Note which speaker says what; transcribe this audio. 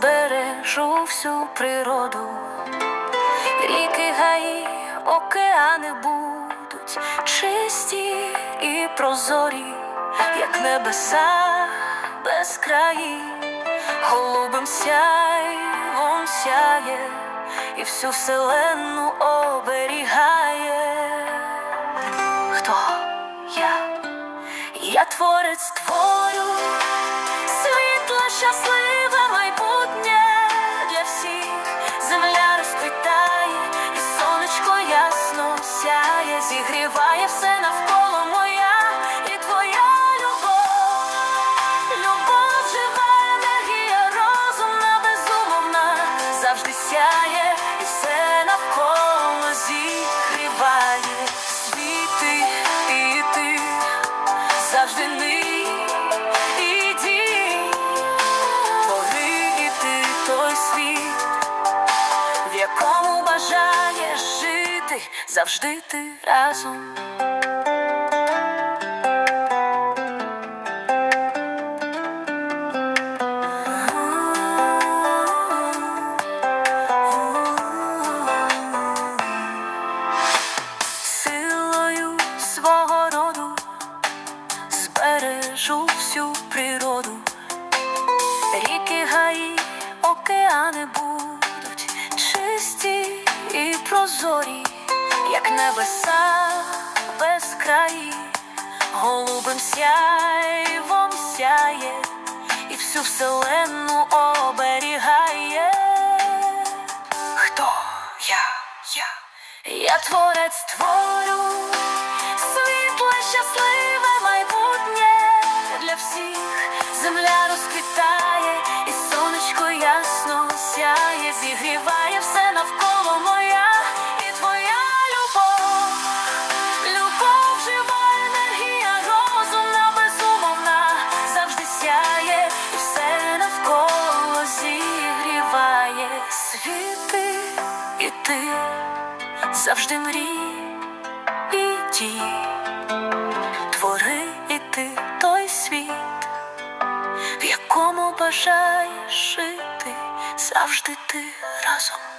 Speaker 1: збережу всю природу, ріки, гаї, океани будуть чисті і прозорі, як небеса без краї, голубим сяйвом сяє і всю вселенну оберігає. Хто я? Я творець творю, світла щаслива. Зігріває все навколо моя і твоя любов. Любов жива енергія, розумна, безумовна, завжди сяє, і все навколо зігріває. Світи і ти завжди ний і дій, той світ, в якому жити, завжди ти разом. Силою свого роду збережу всю природу, ріки, гаї, океани будуть небеса без краї, голубим сяйвом сяє і всю вселенну оберігає. Хто я? Я, я творець творю, світи і ти завжди мрій і дій, твори і ти той світ, в якому бажаєш жити, завжди ти разом.